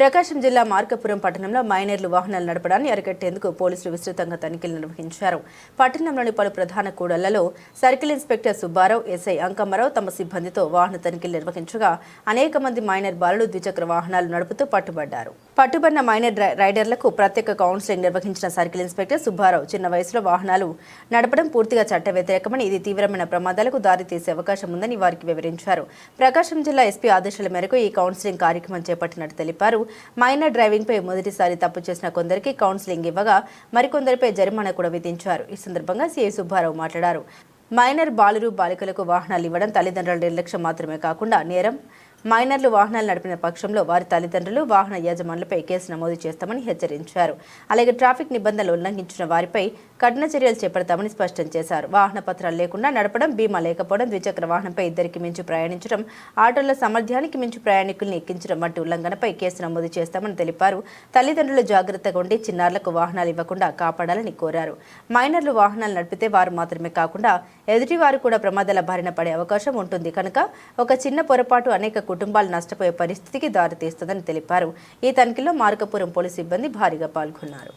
ప్రకాశం జిల్లా మార్కపురం పట్టణంలో మైనర్లు వాహనాలు నడపడాన్ని అరికట్టేందుకు పోలీసులు విస్తృతంగా తనిఖీలు నిర్వహించారు. పట్టణంలోని పలు ప్రధాన కూడళ్ళలో circle inspector Subbarao SI Ankammarao తమ సిబ్బందితో వాహన తనిఖీలు నిర్వహించగా అనేక మంది మైనర్ బాలలు ద్విచక్ర వాహనాలు నడుపుతూ పట్టుబడ్డారు. పట్టుబడిన మైనర్ రైడర్లకు ప్రత్యేక కౌన్సిలింగ్ నిర్వహించిన సర్కిల్ ఇన్స్పెక్టర్ సుబ్బారావు చిన్న వయసులో వాహనాలు నడపడం పూర్తిగా చట్ట వ్యతిరేకమని ఇది తీవ్రమైన ప్రమాదాలకు దారితీసే అవకాశం ఉందని వారికి వివరించారు. ప్రకాశం జిల్లా ఎస్పీ ఆదేశాల మేరకు ఈ కౌన్సిలింగ్ కార్యక్రమం చేపట్టినట్టు తెలిపారు. మైనర్ డ్రైవింగ్పై మొదటిసారి తప్పు చేసిన కొందరికి కౌన్సిలింగ్ ఇవ్వగా మరికొందరిపై జరిమానా కూడా విధించారు. ఈ సందర్భంగా సీఏ సుబ్బారావు మాట్లాడారు. మైనర్ బాలురు బాలికలకు వాహనాలు ఇవ్వడం తల్లిదండ్రుల నిర్లక్ష్యం మాత్రమే కాకుండా నేరం మైనర్లు వాహనాలు నడిపిన పక్షంలో వారి తల్లిదండ్రులు వాహన యజమానులపై కేసు నమోదు చేస్తామని హెచ్చరించారు. అలాగే ట్రాఫిక్ నిబంధనలు ఉల్లంఘించిన వారిపై కఠిన చర్యలు చేపడతామని స్పష్టం చేశారు. వాహన పత్రాలు లేకుండా నడపడం బీమా లేకపోవడం ద్విచక్ర వాహనంపై ఇద్దరికి మించి ప్రయాణించడం ఆటోల సామర్థ్యానికి మించి ప్రయాణికుల్ని ఎక్కించడం వంటి ఉల్లంఘనపై కేసు నమోదు చేస్తామని తెలిపారు. తల్లిదండ్రులు జాగ్రత్తగా ఉండి చిన్నారులకు వాహనాలు ఇవ్వకుండా కాపాడాలని కోరారు. మైనర్లు వాహనాలు నడిపితే వారు మాత్రమే కాకుండా ఎదుటివారు కూడా ప్రమాదాల బారిన పడే అవకాశం ఉంటుంది. కనుక ఒక చిన్న పొరపాటు అనేక కుటుంబాలు నష్టపోయే పరిస్థితికి దారితీస్తుందని తెలిపారు. ఈ తనిఖీలో మార్కపురం పోలీసు సిబ్బంది భారీగా పాల్గొన్నారు.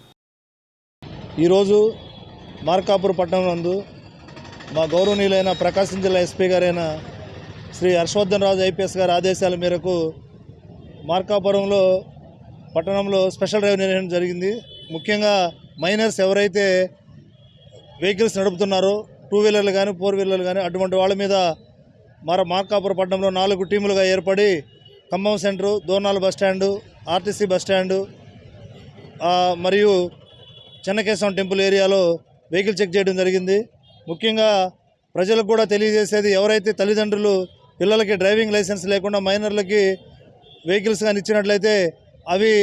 ఈరోజు మార్కాపురం పట్టణం నందు మా గౌరవనీయులైన ప్రకాశం జిల్లా ఎస్పీ గారైన శ్రీ హర్షవర్ధన్ రాజు ఐపీఎస్ గారి ఆదేశాల మేరకు మార్కాపురంలో పట్టణంలో స్పెషల్ డ్రైవ్ నిర్వహణ జరిగింది. ముఖ్యంగా మైనర్స్ ఎవరైతే వెహికల్స్ నడుపుతున్నారో టూ వీలర్లు కానీ ఫోర్ వీలర్లు కానీ అటువంటి వాళ్ళ మీద మన మార్కాపురం పట్టణంలో నాలుగు టీములుగా ఏర్పడి Khammam centre Dornala bus RTC bus మరియు చెన్నకేశం టెంపుల్ ఏరియాలో వెహికల్ చెక్ చేయడం జరిగింది. ముఖ్యంగా ప్రజలకు కూడా తెలియజేసేది ఎవరైతే తల్లిదండ్రులు పిల్లలకి డ్రైవింగ్ లైసెన్స్ లేకుండా మైనర్లకి వెహికల్స్ కానీ ఇచ్చినట్లయితే అవి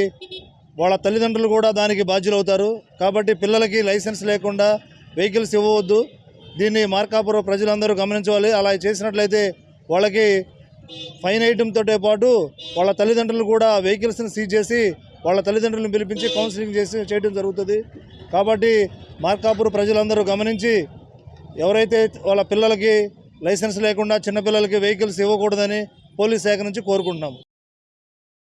వాళ్ళ తల్లిదండ్రులు కూడా దానికి బాధ్యులు అవుతారు కాబట్టి పిల్లలకి లైసెన్స్ లేకుండా వెహికల్స్ ఇవ్వవద్దు. దీన్ని మార్కాపురం ప్రజలందరూ గమనించాలి అలా చేసినట్లయితే వాళ్ళకి ఫైన్ వేయడంతో పాటు వాళ్ళ తల్లిదండ్రులు కూడా వెహికల్స్ని సీజ్ చేసి వాళ్ళ తల్లిదండ్రులను పిలిపించి కౌన్సిలింగ్ చేసి చేయడం జరుగుతుంది. కాబట్టి మార్కాపురం ప్రజలందరూ గమనించి ఎవరైతే వాళ్ళ పిల్లలకి లైసెన్స్ లేకుండా చిన్నపిల్లలకి వెహికల్స్ ఇవ్వకూడదని పోలీస్ శాఖ నుంచి కోరుకుంటున్నాము.